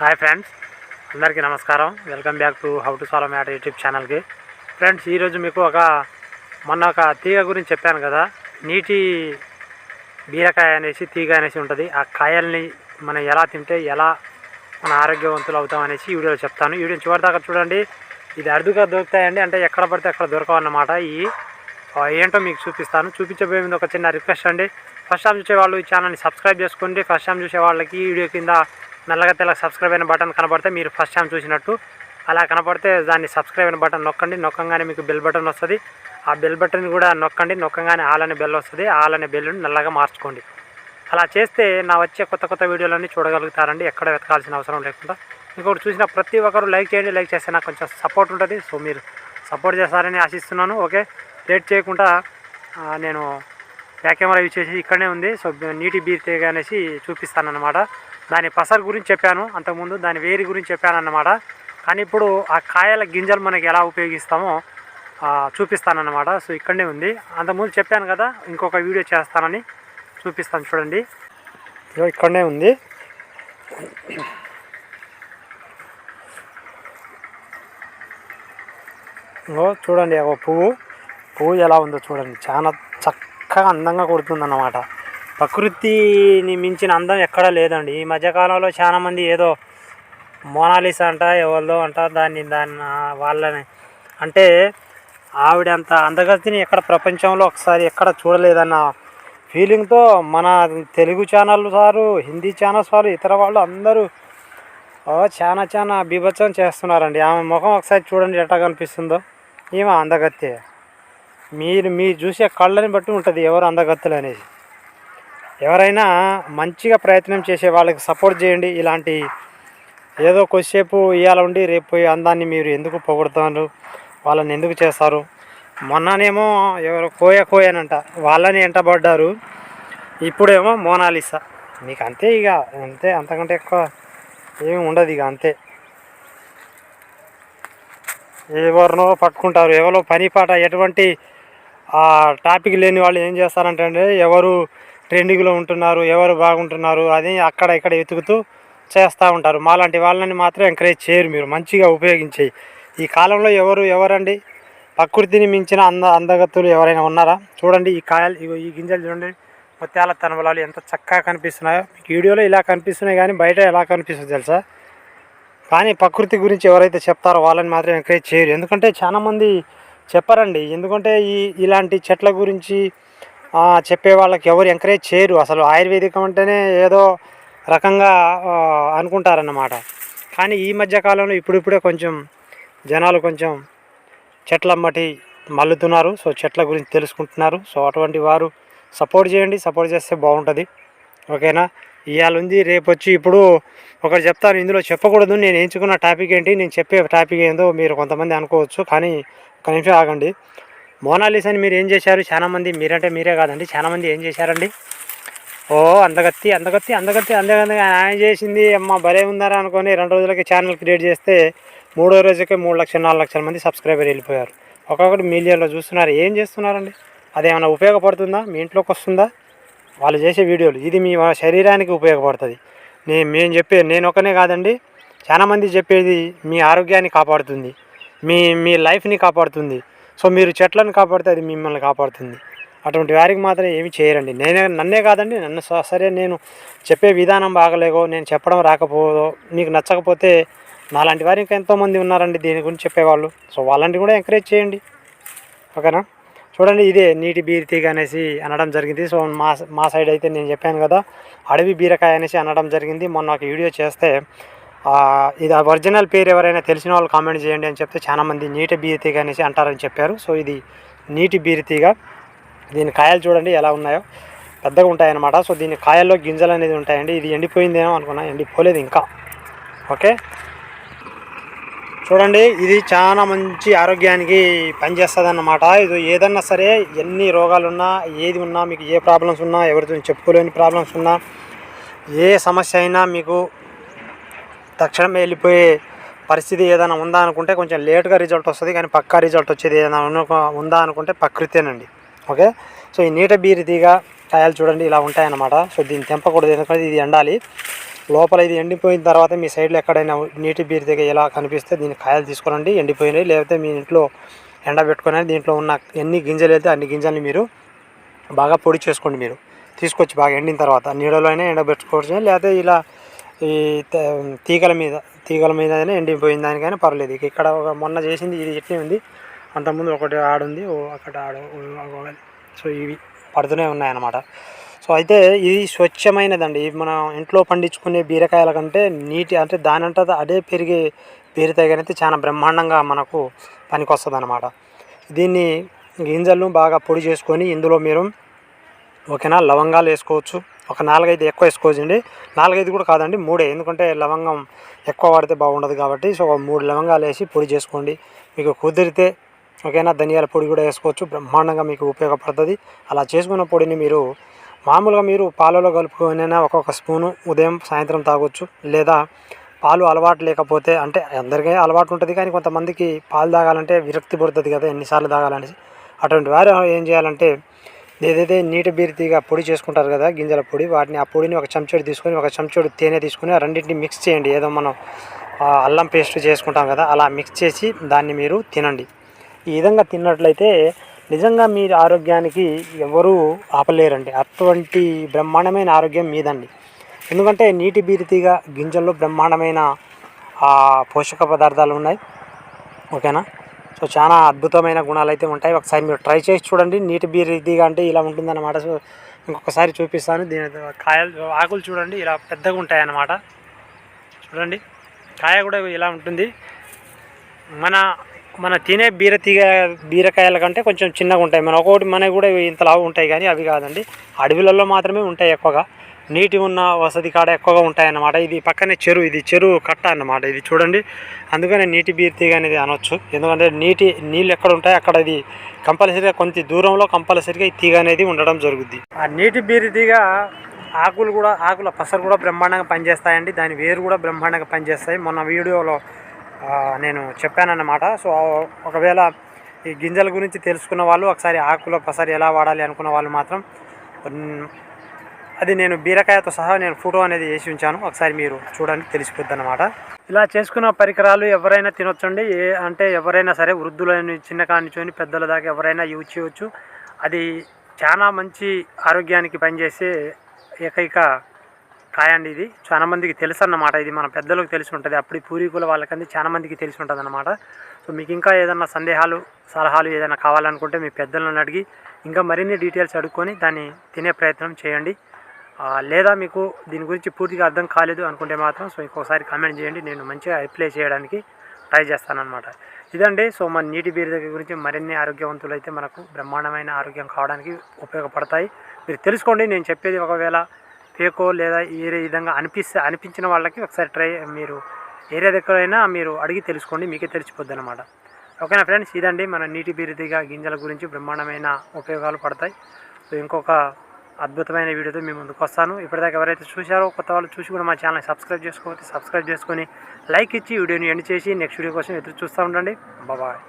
Hi friends అందరికీ నమస్కారం. Welcome back to how to solve matter YouTube ఛానల్కి friends ఈరోజు మీకు ఒక మొన్న ఒక తీగ గురించి చెప్పాను కదా. నీటి బీరకాయ అనేసి తీగ అనేసి ఉంటుంది. ఆ కాయల్ని మనం ఎలా తింటే ఎలా మన ఆరోగ్యవంతులు అవుతాం అనేసి వీడియోలో చెప్తాను. వీడియో చివరిదాకా చూడండి. ఇది అరుదుగా దొరుకుతాయండి. అంటే ఎక్కడ పడితే అక్కడ దొరకవన్నమాట. ఈ ఏంటో మీకు చూపిస్తాను. చూపించబోయే ముందు ఒక చిన్న రిక్వెస్ట్ అండి. ఫస్ట్ టైం చూసే వాళ్ళు ఈ ఛానల్ని సబ్స్క్రైబ్ చేసుకోండి. ఫస్ట్ టైం చూసే వాళ్ళకి వీడియో కింద నల్లగా తెల్ల సబ్స్క్రైబ్ అయిన బటన్ కనబడితే మీరు ఫస్ట్ టైం చూసినట్టు. అలా కనపడితే దాన్ని సబ్స్క్రైబ్ అయిన బటన్ నొక్కండి. నొక్కంగానే మీకు బెల్ బటన్ వస్తుంది. ఆ బెల్ బటన్ కూడా నొక్కండి. నొక్కంగానే ఆల్ అనే బెల్ వస్తుంది. ఆల్ అనే నల్లగా మార్చుకోండి. అలా చేస్తే నా వచ్చే కొత్త కొత్త వీడియోలన్నీ చూడగలుగుతారండి. ఎక్కడ వెతకాల్సిన అవసరం లేకుండా. ఇంకొకటి చూసిన ప్రతి ఒక్కరు లైక్ చేయండి. లైక్ చేస్తే నాకు కొంచెం సపోర్ట్ ఉంటుంది. సో మీరు సపోర్ట్ చేస్తారని ఆశిస్తున్నాను. ఓకే? లేట్ చేయకుండా నేను బ్యాక్ కెమెరా యూజ్ చేసి ఇక్కడనే ఉంది. సో నీటి బీర్ అనేసి అనేసి చూపిస్తానన్నమాట. దాని పసరు గురించి చెప్పాను అంతకుముందు దాని వేరి గురించి చెప్పాను అన్నమాట కానీ ఇప్పుడు ఆ కాయల గింజలు మనకి ఎలా ఉపయోగిస్తామో చూపిస్తానన్నమాట. సో ఇక్కడనే ఉంది. అంతకుముందు చెప్పాను కదా ఇంకొక వీడియో చేస్తానని చూపిస్తాను చూడండి. ఇక్కడనే ఉంది. ఇగో చూడండి ఒక పువ్వు. పువ్వు ఎలా ఉందో చూడండి. చాలా చక్కగా అందంగా కొడుతుందన్నమాట. ప్రకృతిని మించిన అందం ఎక్కడా లేదండి. ఈ మధ్యకాలంలో చాలా మంది ఏదో మోనాలిసా అంట ఎవరిదో అంట దాన్ని దాన్ని వాళ్ళని. అంటే ఆవిడ అంత అందగతిని ఎక్కడ ప్రపంచంలో ఒకసారి ఎక్కడ చూడలేదన్న ఫీలింగ్తో మన Telugu channel sir Hindi channels వారు ఇతర వాళ్ళు అందరూ చాలా చాలా బీభత్సం చేస్తున్నారండి. ఆమె ముఖం ఒకసారి చూడండి ఎట్లా కనిపిస్తుందో. ఈమె అందగత్తే. మీరు మీరు చూసే కళ్ళని బట్టి ఉంటుంది ఎవరు అందగత్తులు అనేది. ఎవరైనా మంచిగా ప్రయత్నం చేసే వాళ్ళకి సపోర్ట్ చేయండి. ఇలాంటి ఏదో కొద్దిసేపు ఇవాళ ఉండి రేపు పోయి అందాన్ని మీరు ఎందుకు పొగుడుతున్నారు? వాళ్ళని ఎందుకు చేస్తారు? మొన్ననేమో ఎవరు కోయ కోయనంట వాళ్ళని ఎంటబడ్డారు. ఇప్పుడేమో మోనాలిసా. మీకు అంతే ఇక అంతే అంతకంటే ఎక్కువ ఏమి ఉండదు ఇక అంతే. ఎవరినో పట్టుకుంటారు ఎవరో పని పాట ఎటువంటి ఆ టాపిక్ లేని వాళ్ళు ఏం చేస్తారంటే ఎవరు ట్రెండింగ్లో ఉంటున్నారు ఎవరు బాగుంటున్నారు అది అక్కడ ఇక్కడ వెతుకుతూ చేస్తూ ఉంటారు. మాలాంటి వాళ్ళని మాత్రం ఎంకరేజ్ చేయరు మీరు మంచిగా ఉపయోగించేయి. ఈ కాలంలో ఎవరు ఎవరండి? ప్రకృతిని మించిన అంద అందగత్తులు ఎవరైనా ఉన్నారా? చూడండి ఈ కాయలు ఇగో ఈ గింజలు చూడండి. ముత్యాల తనబలాలు ఎంత చక్కగా కనిపిస్తున్నాయో. మీకు వీడియోలో ఇలా కనిపిస్తున్నాయి కానీ బయట ఎలా కనిపిస్తుంది తెలుసా? కానీ ప్రకృతి గురించి ఎవరైతే చెప్తారో వాళ్ళని మాత్రం ఎంకరేజ్ చేయరు. ఎందుకంటే చాలామంది చెప్పరండి. ఎందుకంటే ఈ ఇలాంటి చెట్ల గురించి చెప్పే వాళ్ళకి ఎవరు ఎంకరేజ్ చేయరు. అసలు ఆయుర్వేదికం అంటేనే ఏదో రకంగా అనుకుంటారన్నమాట. కానీ ఈ మధ్య కాలంలో ఇప్పుడిప్పుడే కొంచెం జనాలు కొంచెం చెట్లమ్మటి మల్లుతున్నారు. సో చెట్ల గురించి తెలుసుకుంటున్నారు. సో అటువంటి వారు సపోర్ట్ చేయండి. సపోర్ట్ చేస్తే బాగుంటుంది. ఓకేనా? ఇవాళ ఉంది రేపు వచ్చి ఇప్పుడు ఒకటి చెప్తాను. ఇందులో చెప్పకూడదు. నేను ఎంచుకున్న టాపిక్ ఏంటి? నేను చెప్పే టాపిక్ ఏందో మీరు కొంతమంది అనుకోవచ్చు. కానీ ఒక నిమిషం ఆగండి. మోనాలిసాని మీరు ఏం చేశారు? చాలామంది మీరంటే మీరే కాదండి. చాలామంది ఏం చేశారండి? ఓ అందగత్తి అందగత్తి అందగత్తి అందగత్తి. ఆయన చేసింది అమ్మ భలే ఉందారా అనుకొని రెండు రోజులకి ఛానల్ క్రియేట్ చేస్తే మూడో రోజుకే మూడు లక్షల నాలుగు లక్షల మంది సబ్స్క్రైబర్ వెళ్ళిపోయారు. ఒక్కొక్కటి మిలియన్లో చూస్తున్నారు. ఏం చేస్తున్నారండి? అదేమైనా ఉపయోగపడుతుందా? మీ ఇంట్లోకి వస్తుందా? వాళ్ళు చేసే వీడియోలు. ఇది మీ శరీరానికి ఉపయోగపడుతుంది. నేను మేము చెప్పే నేను ఒకనే కాదండి. చాలామంది చెప్పేది మీ ఆరోగ్యాన్ని కాపాడుతుంది. మీ మీ లైఫ్ని కాపాడుతుంది. సో మీరు చెట్లను కాపాడితే అది మిమ్మల్ని కాపాడుతుంది. అటువంటి వారికి మాత్రం ఏమి చేయరండి. నేనే నన్నే కాదండి నన్ను సరే నేను చెప్పే విధానం బాగలేగో నేను చెప్పడం రాకపోదో మీకు నచ్చకపోతే నాలాంటి వారు ఇంకా ఎంతోమంది ఉన్నారండి దీని గురించి చెప్పేవాళ్ళు. సో వాళ్ళని కూడా ఎంకరేజ్ చేయండి. ఓకేనా? చూడండి ఇదే నీటి బీరతీగ అనేసి అనడం జరిగింది. సో మా మా సైడ్ అయితే నేను చెప్పాను కదా అడవి బీరకాయ అనేసి అనడం జరిగింది. మొన్న ఒక వీడియో చేస్తే ఇది ఆ ఒరిజినల్ పేరు ఎవరైనా తెలిసిన వాళ్ళు కామెంట్ చేయండి అని చెప్తే చాలామంది నీటి బీరతీగ అనేసి అంటారని చెప్పారు. సో ఇది నీటి బీరతీగ. దీని కాయలు చూడండి ఎలా ఉన్నాయో. పెద్దగా ఉంటాయన్నమాట. సో దీని కాయల్లో గింజలు అనేది ఉంటాయండి. ఇది ఎండిపోయిందేమో అనుకున్నా ఎండిపోలేదు ఇంకా. ఓకే? చూడండి ఇది చాలా మంచి ఆరోగ్యానికి పనిచేస్తుంది అన్నమాట ఇది ఏదన్నా సరే ఎన్ని రోగాలున్నా ఏది ఉన్నా మీకు ఏ ప్రాబ్లమ్స్ ఉన్నా ఎవరితో చెప్పుకోలేని ప్రాబ్లమ్స్ ఉన్నా ఏ సమస్య అయినా మీకు తక్షణం వెళ్ళిపోయే పరిస్థితి ఏదైనా ఉందా అనుకుంటే కొంచెం లేట్గా రిజల్ట్ వస్తుంది కానీ పక్కా రిజల్ట్ వచ్చేది ఏదైనా ఉందా అనుకుంటే ప్రకృతేనండి. ఓకే? సో ఈ నీట బీరితిగా తీగ కాయలు చూడండి ఇలా ఉంటాయన్నమాట. సో దీన్ని తెంపకూడదు ఎందుకంటే ఇది ఎండాలి. లోపల ఇది ఎండిపోయిన తర్వాత మీ సైడ్లో ఎక్కడైనా నీటి బీరిదిగా దగ్గర ఎలా కనిపిస్తే దీన్ని కాయలు తీసుకోనండి ఎండిపోయినాయి. లేకపోతే మీ ఇంట్లో ఎండబెట్టుకొని దీంట్లో ఉన్న ఎన్ని గింజలు అయితే అన్ని గింజల్ని మీరు బాగా పొడి చేసుకోండి మీరు. తీసుకొచ్చి బాగా ఎండిన తర్వాత నీడలో అయినా ఎండబెట్టుకోవచ్చు లేకపోతే ఇలా ఈ త- తీగల మీద తీగల మీద అయినా ఎండిపోయింది దానికైనా పర్లేదు. ఇక ఇక్కడ ఒక మొన్న చేసింది ఇది ఇట్లే ఉంది. అంతకుముందు ఒకటి ఆడుంది ఓ అక్కడ ఆడు సో ఇవి పడుతూనే ఉన్నాయన్నమాట. సో అయితే ఇది స్వచ్ఛమైనదండి. ఇది మనం ఇంట్లో పండించుకునే బీరకాయల కంటే నీటి అంటే దానంతా అదే పెరిగే బీరకాయ అయితే చాలా బ్రహ్మాండంగా మనకు పనికొస్తుంది అనమాట దీన్ని గింజలను బాగా పొడి చేసుకొని ఇందులో మీరు ఓకేనా లవంగాలు వేసుకోవచ్చు. ఒక నాలుగైదు ఎక్కువ వేసుకోవచ్చండి నాలుగైదు కూడా కాదండి మూడే. ఎందుకంటే లవంగం ఎక్కువ వాడితే బాగుండదు కాబట్టి సో ఒక మూడు లవంగాలు వేసి పొడి చేసుకోండి. మీకు కుదిరితే ఓకేనా ధనియాల పొడి కూడా వేసుకోవచ్చు. బ్రహ్మాండంగా మీకు ఉపయోగపడుతుంది. అలా చేసుకున్న పొడిని మీరు మామూలుగా మీరు పాలలో కలుపుకొనైనా ఒక్కొక్క స్పూను ఉదయం సాయంత్రం తాగొచ్చు. లేదా పాలు అలవాటు లేకపోతే అంటే అందరికీ అలవాటు ఉంటుంది కానీ కొంతమందికి పాలు తాగాలంటే విరక్తి పడుతుంది కదా ఎన్నిసార్లు తాగాలనేసి. అటువంటి వారు ఏం చేయాలంటే ఏదైతే నీటి బీరితిగా పొడి చేసుకుంటారు కదా గింజల పొడి వాటిని ఆ పొడిని ఒక చెంచోడు తీసుకొని ఒక చెంచోడు తేనె తీసుకొని రెండింటిని మిక్స్ చేయండి. ఏదో మనం అల్లం పేస్ట్ చేసుకుంటాం కదా అలా మిక్స్ చేసి దాన్ని మీరు తినండి. ఈ విధంగా తిన్నట్లయితే నిజంగా మీ ఆరోగ్యానికి ఎవరూ ఆపలేరండి. అటువంటి బ్రహ్మాండమైన ఆరోగ్యం మీదండి. ఎందుకంటే నీటి బీరితిగా గింజల్లో బ్రహ్మాండమైన పోషక పదార్థాలు ఉన్నాయి. ఓకేనా? సో చాలా అద్భుతమైన గుణాలు అయితే ఉంటాయి. ఒకసారి మీరు ట్రై చేసి చూడండి. నీటి బీరిదిగా అంటే ఇలా ఉంటుందన్నమాట. సో ఇంకొకసారి చూపిస్తాను. దీని కాయలు ఆకులు చూడండి. ఇలా పెద్దగా ఉంటాయి అన్నమాట చూడండి. కాయ కూడా ఇలా ఉంటుంది. మన మన తినే బీర తీగ బీరకాయల కంటే కొంచెం చిన్నగా ఉంటాయి. మన ఒక్కొక్కటి మనకి కూడా ఇంత లావు ఉంటాయి కానీ అవి కాదండి. అడవిలలో మాత్రమే ఉంటాయి ఎక్కువగా. నీటి ఉన్న వసతి కాడ ఎక్కువగా ఉంటాయన్నమాట. ఇది పక్కనే చెరువు ఇది చెరువు కట్ట అన్నమాట. ఇది చూడండి. అందుకనే నీటి బీరతీగ అనేది అనొచ్చు. ఎందుకంటే నీటి నీళ్ళు ఎక్కడ ఉంటాయి అక్కడ ఇది కంపల్సరీగా కొంత దూరంలో కంపల్సరీగా ఈ తీగ అనేది ఉండడం జరుగుద్ది. ఆ నీటి బీరతీగ ఆకులు కూడా ఆకుల పసరు కూడా బ్రహ్మాండంగా పనిచేస్తాయండి. దాని వేరు కూడా బ్రహ్మాండంగా పనిచేస్తాయి. మొన్న వీడియోలో నేను చెప్పానన్నమాట. సో ఒకవేళ ఈ గింజల గురించి తెలుసుకున్న వాళ్ళు ఒకసారి ఆకుల పసరు ఎలా వాడాలి అనుకున్న వాళ్ళు మాత్రం అది నేను బీరకాయతో సహా నేను ఫోటో అనేది వేసి ఉంచాను. ఒకసారి మీరు చూడండి తెలిసిపోద్ది అనమాట ఇలా చేసుకున్న పరికరాలు ఎవరైనా తినొచ్చండి. ఏ అంటే ఎవరైనా సరే వృద్ధులని చిన్న కానిచోని పెద్దల దాకా ఎవరైనా యూజ్ చేయవచ్చు అది చాలా మంచి ఆరోగ్యానికి పనిచేసే ఏకైక కాయ అండి ఇది. చాలా మందికి తెలుసు అన్నమాట ఇది. మన పెద్దలకు తెలిసి ఉంటుంది. అప్పుడు పూర్వీకుల వాళ్ళకంది చాలా మందికి తెలిసి ఉంటుంది అన్నమాట సో మీకు ఇంకా ఏదైనా సందేహాలు సలహాలు ఏదైనా కావాలనుకుంటే మీ పెద్దలను అడిగి ఇంకా మరిన్ని డీటెయిల్స్ అడుక్కొని దాన్ని తినే ప్రయత్నం చేయండి. లేదా మీకు దీని గురించి పూర్తిగా అర్థం కాలేదు అనుకుంటే మాత్రం సో ఇంకోసారి కామెంట్ చేయండి. నేను మంచిగా రిప్లై చేయడానికి ట్రై చేస్తానన్నమాట. ఇదండి. సో మన నీటి బీరద గురించి మరిన్ని ఆరోగ్యవంతులు అయితే మనకు బ్రహ్మాండమైన ఆరోగ్యం కావడానికి ఉపయోగపడతాయి. మీరు తెలుసుకోండి. నేను చెప్పేది ఒకవేళ ఫేకో లేదా ఏ విధంగా అనిపిస్తే అనిపించిన వాళ్ళకి ఒకసారి ట్రై మీరు ఏరియా దగ్గరైనా మీరు అడిగి తెలుసుకోండి. మీకే తెలిసిపోద్ది అనమాట ఓకేనా ఫ్రెండ్స్ ఇదండి. మన నీటి బీరిదిగా గింజల గురించి బ్రహ్మాండమైన ఉపయోగాలు పడతాయి. సో ఇంకొక అద్భుతమైన వీడియోతో మీ ముందుకు వస్తాను. ఇప్పటిదాకా ఎవరైతే చూశారో కొత్త వాళ్ళు చూసి కూడా మా ఛానల్ సబ్స్క్రైబ్ చేసుకోవచ్చు సబ్స్క్రైబ్ చేసుకొని లైక్ ఇచ్చి వీడియోని ఎండ్ చేసి నెక్స్ట్ వీడియో కోసం ఎదురు చూస్తూ ఉండండి. బాయ్.